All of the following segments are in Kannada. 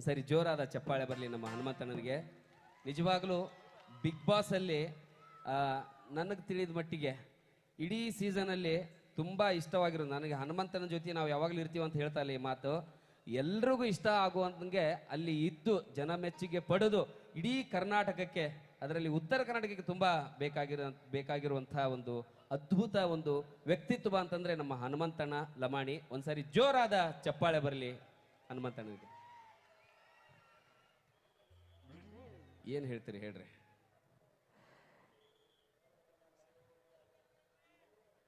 ಒಂದ್ಸರಿ ಜೋರಾದ ಚಪ್ಪಾಳೆ ಬರಲಿ ನಮ್ಮ ಹನುಮಂತಣ್ಣನಿಗೆ. ನಿಜವಾಗ್ಲೂ ಬಿಗ್ ಬಾಸಲ್ಲಿ ನನಗೆ ತಿಳಿದ ಮಟ್ಟಿಗೆ ಇಡೀ ಸೀಸನಲ್ಲಿ ತುಂಬ ಇಷ್ಟವಾಗಿರೋದು ನನಗೆ ಹನುಮಂತನ ಜೊತೆ ನಾವು ಯಾವಾಗಲೂ ಇರ್ತೀವಿ ಅಂತ ಹೇಳ್ತಾ ಇಲ್ಲ ಈ ಮಾತು. ಎಲ್ರಿಗೂ ಇಷ್ಟ ಆಗುವಂತಂಗೆ ಅಲ್ಲಿ ಇದ್ದು ಜನ ಮೆಚ್ಚುಗೆ ಪಡೆದು ಇಡೀ ಕರ್ನಾಟಕಕ್ಕೆ, ಅದರಲ್ಲಿ ಉತ್ತರ ಕರ್ನಾಟಕಕ್ಕೆ ತುಂಬ ಬೇಕಾಗಿರೋ ಬೇಕಾಗಿರುವಂತಹ ಒಂದು ಅದ್ಭುತ ಒಂದು ವ್ಯಕ್ತಿತ್ವ ಅಂತಂದ್ರೆ ನಮ್ಮ ಹನುಮಂತಣ್ಣ ಲಮಾಣಿ. ಒಂದ್ಸರಿ ಜೋರಾದ ಚಪ್ಪಾಳೆ ಬರಲಿ ಹನುಮಂತಣ್ಣನಿಗೆ. ಏನ್ ಹೇಳ್ತೀರಿ ಹೇಳ್ರಿ?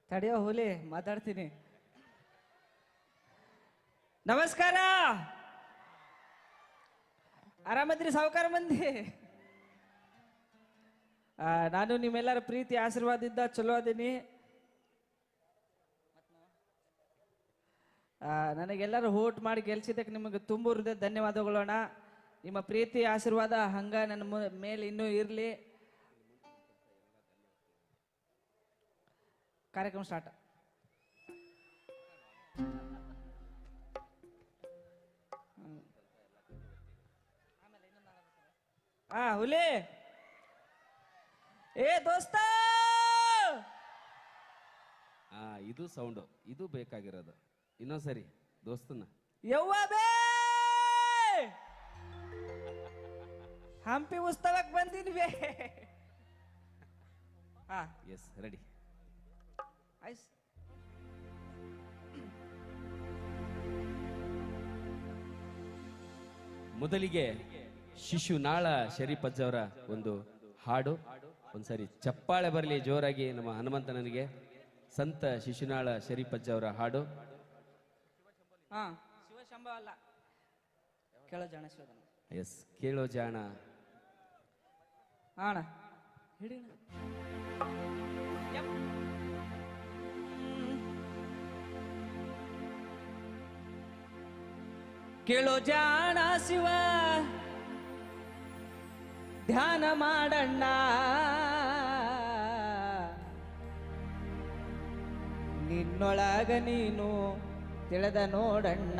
ತಡೆಯೋ ಹುಲಿ, ಮಾತಾಡ್ತೀನಿ. ನಮಸ್ಕಾರ! ಆರಾಮದ್ರಿ ಸಾವುಕಾರ ಮಂದಿ? ನಾನು ನಿಮ್ಮೆಲ್ಲರ ಪ್ರೀತಿ, ಆಶೀರ್ವಾದದಿಂದ ಚಲೋ ಅದೀನಿ. ನನಗೆಲ್ಲರೂ ಹೋಟ್ ಮಾಡಿ ಗೆಲ್ಸಿದ್ದಕ್ಕೆ ನಿಮಗೆ ತುಂಬ ಹೃದಯ ಧನ್ಯವಾದಗಳೋಣ ನಿಮ್ಮ ಪ್ರೀತಿ ಆಶೀರ್ವಾದ ಹಂಗ ನನ್ನ ಮೇಲೆ ಇನ್ನೂ ಇರಲಿ. ಕಾರ್ಯಕ್ರಮ ಸ್ಟಾರ್ಟ್ ಹಾ ಹುಲಿ. ಏ ದೋಸ್ತ. ಆ ಇದು ಸೌಂಡು ಇದು ಬೇಕಾಗಿರೋದು. ಇನ್ನೊಂದ್ಸರಿ ದೋಸ್ತನ. ಯವ್ವ ಬೇ. ಹಂಪಿ ಉತ್ಸವಕ್ಕೆ ಬಂದಿದ್ವಿ. ಹಾ ಎಸ್ ರೆಡಿ ಆಯ್ಸ್ ಮೊದಲಿಗೆ ಶಿಶುನಾಳ ಶರೀಫ್ ಅಜ್ಜವರ ಒಂದು ಹಾಡು ಒಂದ್ಸರಿ ಚಪ್ಪಾಳೆ ಬರಲಿ ಜೋರಾಗಿ ನಮ್ಮ ಹನುಮಂತನಿಗೆ ಸಂತ ಶಿಶುನಾಳ ಶರೀಫ್ ಅಜ್ಜವರ ಹಾಡು. ಹಾ. ಶಿವಶಂಭ ಅಲ್ಲ ಕೇಳೋ ಜಾಣ ಎಸ್ ಕೇಳೋ ಜಾಣ ಅಣ್ಣ ಹಿಡಿ ಕೇಳೋ ಜಾಣ ಶಿವ ಧ್ಯಾನ ಮಾಡಣ್ಣ. ನಿನ್ನೊಳಗ ನೀನು ತಿಳಿದ ನೋಡಣ್ಣ.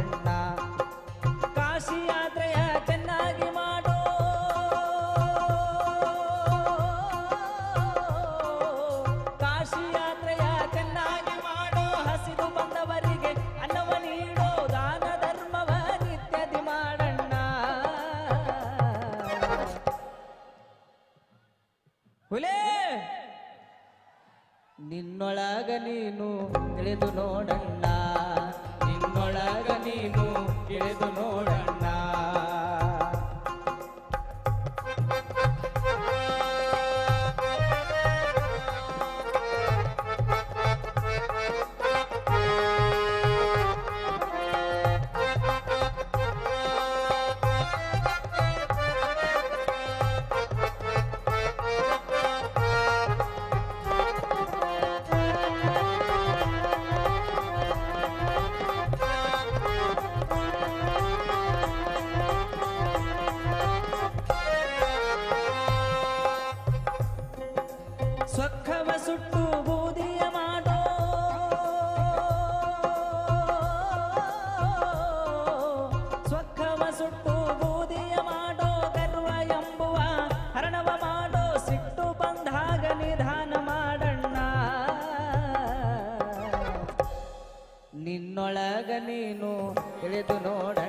ನೀನು ತಿಳಿದು ನೋಡಣ್ಣ ನೀನು ತಿಳಿದು ನೋಡಣ್ಣ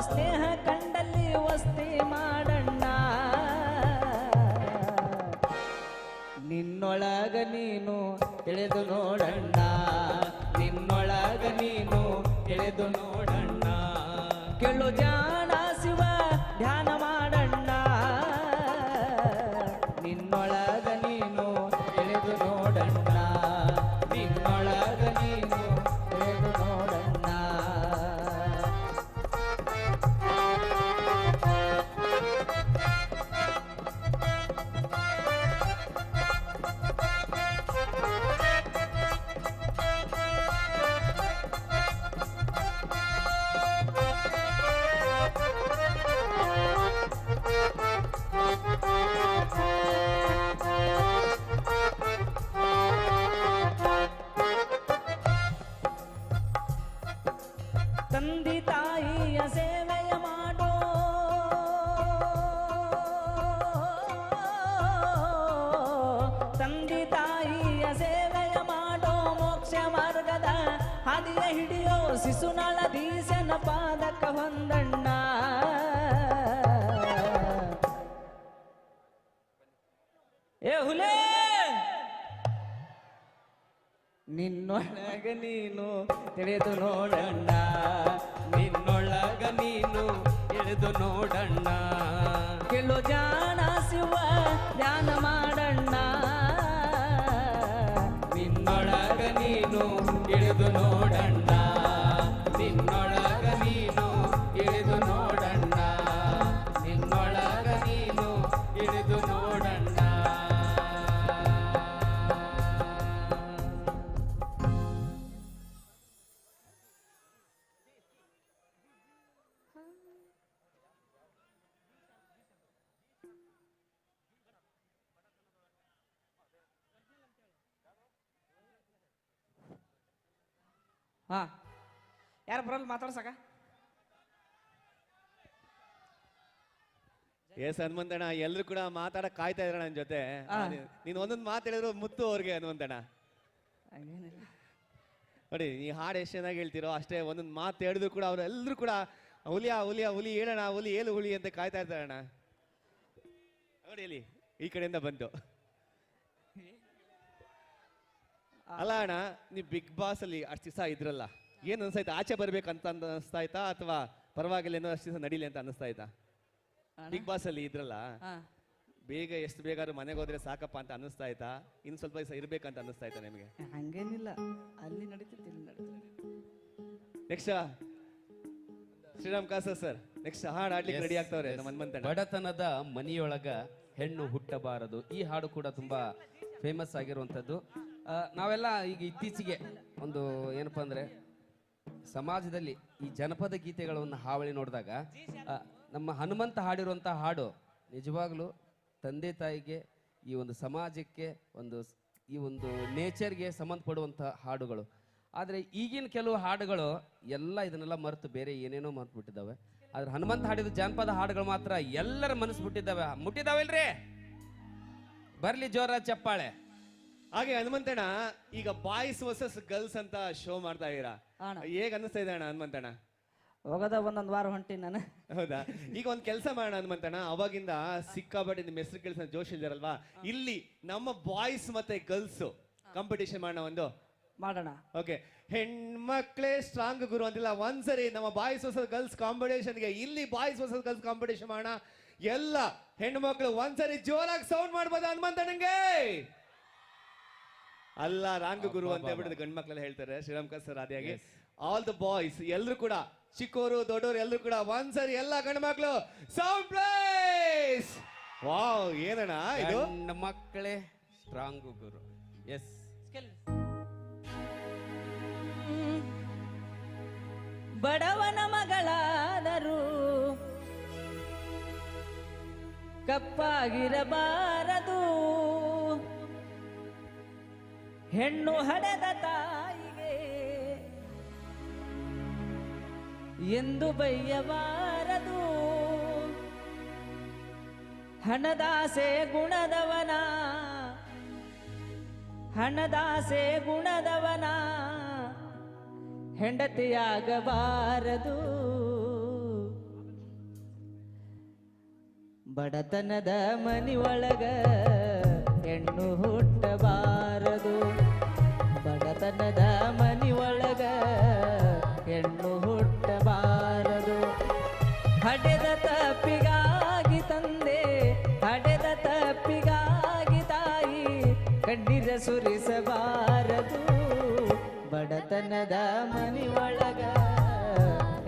ಸ್ನೇಹ ಕಂಡಲ್ಲಿ ವಸ್ತಿ ಮಾಡಣ್ಣ. ನಿನ್ನೊಳಗ ನೀನು ತಿಳಿದು ತಂದೆ ತಾಯಿಯ ಸೇವೆಯ ಮಾಡೋ ಮೋಕ್ಷ ಮಾರ್ಗದ ಹಾದಿಯ ಹಿಡಿಯೋ ಶಿಶುನಾಳ ದೀಸನ ಪಾದಕ ಹೊಂದಣ್ಣ. ಏ ಹುಲೇ! ನಿನ್ನೊಳಗ ನೀನು ತಿಳಿದು ನೋಡಣ್ಣ. ನಿನ್ನೊಳಗ ನೀನು ಇಳಿದು ನೋಡಣ್ಣ. ಕೆಳು ಜಾಣ ಶಿವ ಧ್ಯಾನ ಮಾಡಣ್ಣ ಹಾ. ಯಾರು ಬರಲ್ಲ ಮಾತಾಡ್ಸಕ ಎಸ್ ಹನುಮಂತಣ್ಣ ಎಲ್ಲರೂ ಕೂಡ ಮಾತಾಡಕ್ ಕಾಯ್ತಾ ಇದ್ರ ನನ್ನ ಜೊತೆ? ಆ. ನೀ- ನೀನ್ ಒಂದೊಂದು ಮಾತು ಹೇಳಿದ್ರು ಮುತ್ತು ಅವ್ರಿಗೆ ಹನುಮಂತಣ್ಣ. ಹಂಗೇನಿಲ್ಲ. ನೋಡಿ ಈ ಹಾಡು ಎಷ್ಟು ಚೆನ್ನಾಗಿ ಹೇಳ್ತಿರೋ ಅಷ್ಟೇ ಒಂದೊಂದು ಮಾತು ಹೇಳಿದ್ರು ಕೂಡ ಅವರೆಲ್ಲರೂ ಕೂಡ ಹುಲಿಯ ಹುಲಿಯ ಹುಲಿ ಹೇಳೋಣ ಹುಲಿ ಏಳು ಹುಲಿ ಅಂತ ಕಾಯ್ತಾ ಇರ್ತಾರಣ್ಣ. ನೋಡಿ ಇಲ್ಲಿ ಈ ಕಡೆಯಿಂದ ಬಂತು. ಅಲ್ಲ ಅಣ್ಣ ನೀವು ಬಿಗ್ ಬಾಸ್ ಅಲ್ಲಿ ಅಷ್ಟು ದಿವಸ ಇದ್ರಲ್ಲ ಏನ್ ಅನ್ಸಾಯ್ತಾ ಆಚೆ ಬರ್ಬೇಕಂತ ಅನಿಸ್ತಾ ಇತ್ತಾ ಅಥವಾ ಪರವಾಗಿಲ್ಲ ಏನೋ ಅಷ್ಟು ದಿವಸ ನಡೀಲಿ ಅಂತ ಅನಿಸ್ತಾ? ಇತ್ತಾ ಬಿಗ್ ಬಾಸ್ ಅಲ್ಲಿ ಇದ್ರಲ್ಲ ಹಾ ಬೇಗ ಎಷ್ಟು ಬೇಗ ಮನೆಗೆ ಹೋದ್ರೆ ಸಾಕಪ್ಪ ಅಂತ ಅನ್ನಿಸ್ತಾ ಇತ್ತಾ ಇನ್ನು ಸ್ವಲ್ಪ ದಿವಸ ಇರ್ಬೇಕಂತ ಅನ್ನಿಸ್ತಾ ಇತ್ತಾ ನಿಮಗೆ? ಹಂಗೇನಿಲ್ಲ ಅಲ್ಲಿ ನಡೀತೈತಿ ಇಲ್ಲಿ ನೆಕ್ಸ್ಟ್ ಶ್ರೀರಾಮ್ ಕಾಸ ಸರ್ ನೆಕ್ಸ್ಟ್ ಹಾಡು ಆಡ್ಲಿಕ್ಕೆ ರೆಡಿ ಆಗ್ತಾವ್ರೆ. ನಮ್ಮ ಬಡತನದ ಮನೆಯೊಳಗ ಹೆಣ್ಣು ಹುಟ್ಟಬಾರದು. ಈ ಹಾಡು ಕೂಡ ತುಂಬಾ ಫೇಮಸ್ ಆಗಿರುವಂಥದ್ದು. ಆ, ನಾವೆಲ್ಲ ಈಗ ಇತ್ತೀಚೆಗೆ ಒಂದು ಏನಪ್ಪ ಅಂದ್ರೆ ಸಮಾಜದಲ್ಲಿ ಈ ಜನಪದ ಗೀತೆಗಳನ್ನು ಹಾವಳಿ ನೋಡಿದಾಗ ನಮ್ಮ ಹನುಮಂತ ಹಾಡಿರುವಂಥ ಹಾಡು ನಿಜವಾಗ್ಲೂ ತಂದೆ ತಾಯಿಗೆ ಈ ಒಂದು ಸಮಾಜಕ್ಕೆ ಒಂದು ಈ ಒಂದು ನೇಚರ್ಗೆ ಸಂಬಂಧಪಡುವಂಥ ಹಾಡುಗಳು. ಆದರೆ ಈಗಿನ ಕೆಲವು ಹಾಡುಗಳು ಎಲ್ಲ ಇದನ್ನೆಲ್ಲ ಮರೆತು ಬೇರೆ ಏನೇನೋ ಮರೆತು ಬಿಟ್ಟಿದ್ದಾವೆ. ಆದ್ರೆ ಹನುಮಂತ ಹಾಡಿದ ಜಾನಪದ ಹಾಡುಗಳು ಮಾತ್ರ ಎಲ್ಲರ ಮನಸ್ಸು ಬಿಟ್ಟಿದ್ದಾವೆ ಮುಟ್ಟಿದ್ದಾವಿಲ್ರಿ ಬರ್ಲಿ ಜೋರ ಚಪ್ಪಾಳೆ. ಹಾಗೆ ಹನುಮಂತಣ್ಣ ಈಗ ಬಾಯ್ಸ್ ವರ್ಸಸ್ ಗರ್ಲ್ಸ್ ಅಂತ ಶೋ ಮಾಡ್ತಾ ಇದೀರಾ ಅಣ್ಣ. ಹೇಗ್ ಅನ್ನಿಸ್ತಾ ಇದೆ ಅಣ್ಣ ಹನುಮಂತಣ್ಣ? ಹೋಗದ ಒಂದೊಂದು ವಾರ ಹೊಂಟಿ ನಾನು. ಹೌದಾ? ಈಗ ಒಂದ್ ಕೆಲಸ ಮಾಡೋಣ ಹನುಮಂತಣ್ಣ ಅವಾಗಿಂದ ಸಿಕ್ಕಾಪಟ್ಟೆ ನಿಮ್ ಹೆಸರು ಕೆಲಸ ಜೋಶ್ ಇದ್ದಾರಲ್ವಾ? ಇಲ್ಲಿ ನಮ್ಮ ಬಾಯ್ಸ್ ಮತ್ತೆ ಗರ್ಲ್ಸ್ ಕಾಂಪಿಟೇಷನ್ ಮಾಡೋಣ ಒಂದು. ಮಾಡೋಣ. ಓಕೆ ಹೆಣ್ಮಕ್ಳೇ ಸ್ಟ್ರಾಂಗ್ ಗುರು ಅಂತಿಲ್ಲ ಒಂದ್ಸರಿ ನಮ್ಮ ಬಾಯ್ಸ್ ವರ್ಸಸ್ ಗರ್ಲ್ಸ್ ಕಾಂಪಿಟೇಷನ್ಗೆ ಇಲ್ಲಿ ಬಾಯ್ಸ್ ವರ್ಸಸ್ ಗರ್ಲ್ಸ್ ಕಾಂಪಿಟೇಷನ್ ಮಾಡೋಣ. ಎಲ್ಲ ಹೆಣ್ಮಕ್ಳು ಒಂದ್ಸರಿ ಜೋರಾಗಿ ಸೌಂಡ್ ಮಾಡ್ಬೋದಾ ಹನುಮಂತಣ್ಣಂಗೆ? ಅಲ್ಲ ರಾಂಗ್ ಗುರು ಅಂತ ಹೇಳ್ಬಿಟ್ಟು ಗಂಡ್ ಮಕ್ಳೆಲ್ಲ ಹೇಳ್ತಾರೆ ಶ್ರೀರಾಮ್ ಸರ್ ಆದಿಯಾಗಿ. ಆಲ್ ದ ಬಾಯ್ಸ್ ಎಲ್ಲರೂ ಕೂಡ ಚಿಕ್ಕವರು ದೊಡ್ಡವರು ಎಲ್ಲರೂ ಕೂಡ ಒಂದ್ಸರಿ ಎಲ್ಲ ಗಂಡ ಮಕ್ಕಳು ಸೌಂಡ್ ಪ್ಲೇಸ್ ವಾವ್ ಏನಣ್ಣ ಇದು? ಗಂಡ ಮಕ್ಕಳೇ ಸ್ಟ್ರಾಂಗ್ ಗುರು ಎಸ್ ಬಡವನ ಮಗಳಾದರೂ ಕಪ್ಪಾಗಿರಬಾರದು. ಹೆಣ್ಣು ಹಡೆದ ತಾಯಿಗೆ. ಎಂದು ಬೈಯಬಾರದು ಹಣದಾಸೆ ಗುಣದವನ. ಹಣದಾಸೆ ಗುಣದವನ. ಹೆಂಡತಿಯಾಗಬಾರದು. ಬಡತನದ ಮನಿ ಒಳಗ ಹೆಣ್ಣು ಹುಟ್ಟಬಾರದು. ಹೆಣ್ಣು ಹುಟ್ಟಬಾರದು. ಹಡೆದ ತಪ್ಪಿಗಾಗಿ ತಂದೆ, ಹಡೆದ ತಪ್ಪಿಗಾಗಿ ತಾಯಿ, ಕಣ್ಣೀರ ಸುರಿಸಬಾರದು. ಬಡತನದ ಮನಿಯೊಳಗ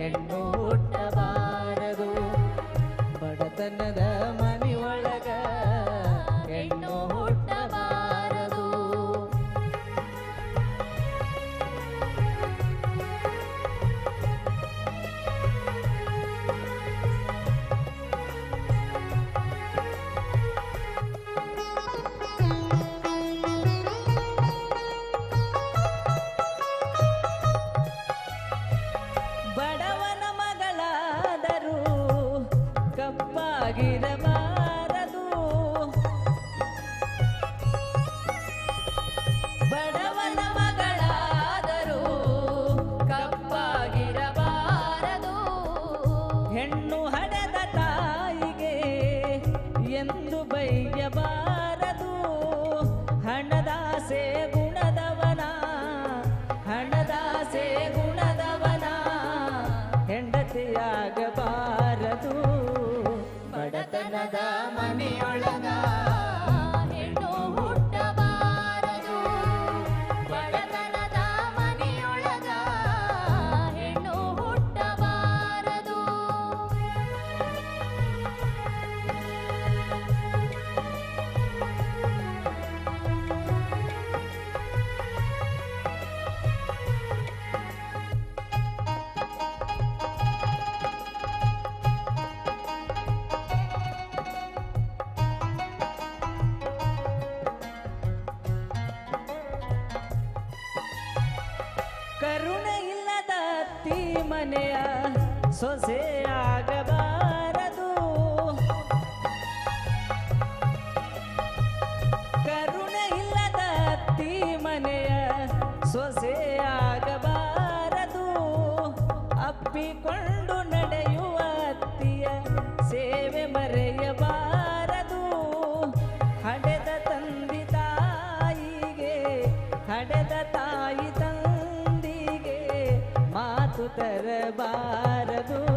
ಹೆಣ್ಣು ಹುಟ್ಟಬಾರದು. ಬಡತನದ ಮನಿಯೊಳಗ ಬೈಯಬಾರದು ಮನೆಯ ಸೊಸೆ ಆಗಬಾರದು. ಕರುಣೆ ಇಲ್ಲದ ಅತ್ತಿ ಮನೆಯ ಸೊಸೆ ಆಗಬಾರದು. ಅಪ್ಪಿಕೊಂಡು ನಡೆಯುವ ಅತ್ತಿಯ ಸೇವೆ ತರಬಾರದು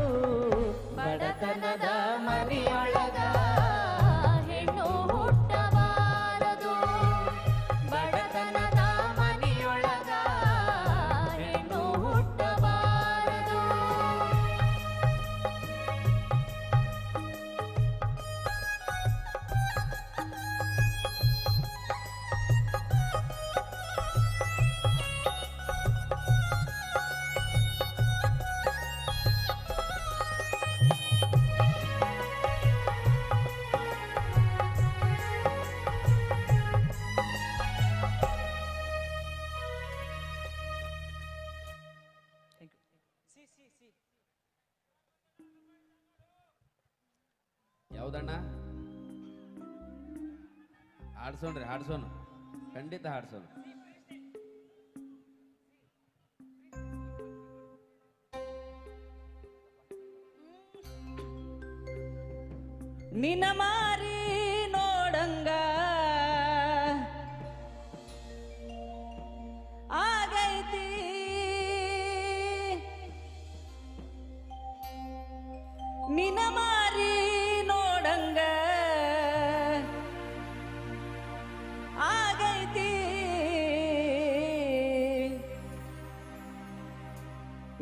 ಹಾಡ್ಸೋಣ್ರಿ ಹಾಡ್ಸೋಣ ಖಂಡಿತ ಹಾಡ್ಸೋಣ ನಿನ್ನ ಮಾರಿ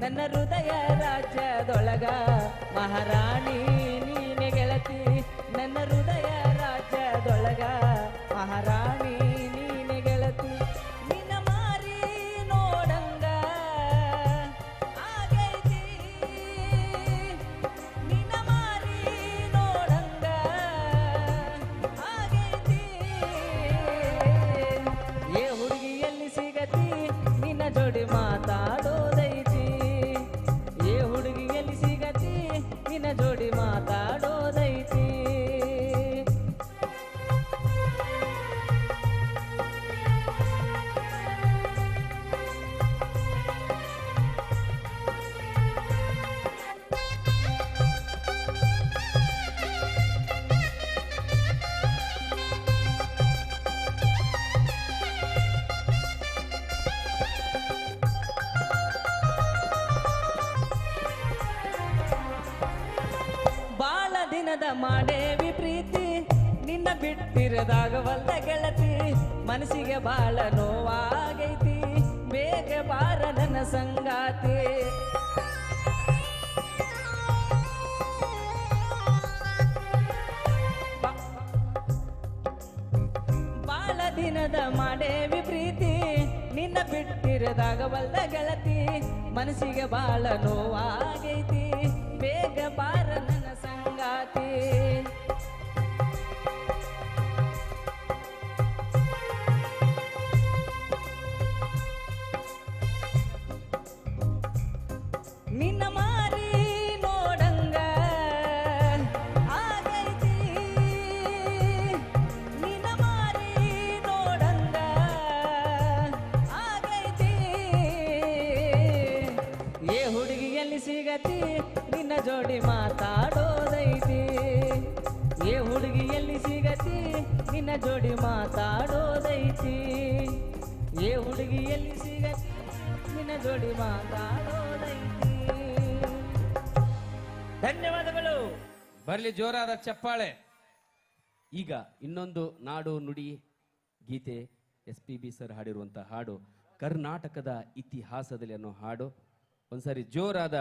ನನ್ನ ಹೃದಯ ರಾಜ್ಯದೊಳಗ ಮಹಾರಾಣಿ ಬಿಟ್ಟಿರದಾಗವಲ್ಲ ಗೆಳತಿ, ಮನಸ್ಸಿಗೆ ಬಾಳ ನೋವಾಗೈತಿ, ಬೇಗ ಬಾರ ನನ್ನ ಸಂಗಾತಿ. ಬಾಳ ದಿನದ ಮಾಡೇವಿ ಪ್ರೀತಿ ನಿನ್ನ ಬಿಟ್ಟಿರದಾಗವಲ್ಲ ಗೆಳತಿ, ಮನಸ್ಸಿಗೆ ಬಾಳ ನೋವಾಗೈತಿ, ಬೇಗ ಬಾರ ನನ್ನ ಸಂಗಾತಿ. ಜೋಡಿ ಮಾತಾಡೋದೈತಿ. ಏ ಹುಡುಗಿ ಎಲ್ಲಿ ಸಿಗತಿ, ನಿನ್ನ ಜೋಡಿ ಮಾತಾಡೋದೈತಿ. ಏ ಹುಡುಗಿ ಎಲ್ಲಿ ಸಿಗತಿ, ನಿನ್ನ ಜೋಡಿ ಮಾತಾಡೋದೈತಿ. ಧನ್ಯವಾದಗಳು. ಬರಲಿ ಜೋರಾದ ಚಪ್ಪಾಳೆ. ಈಗ ಇನ್ನೊಂದು ನಾಡು ನುಡಿ ಗೀತೆ ಎಸ್ ಪಿ ಬಿ ಸರ್ ಹಾಡಿರುವಂಥ ಹಾಡು ಕರ್ನಾಟಕದ ಇತಿಹಾಸದಲ್ಲಿ ಅನ್ನೋ ಹಾಡು. ಒಂದ್ಸರಿ ಜೋರಾದ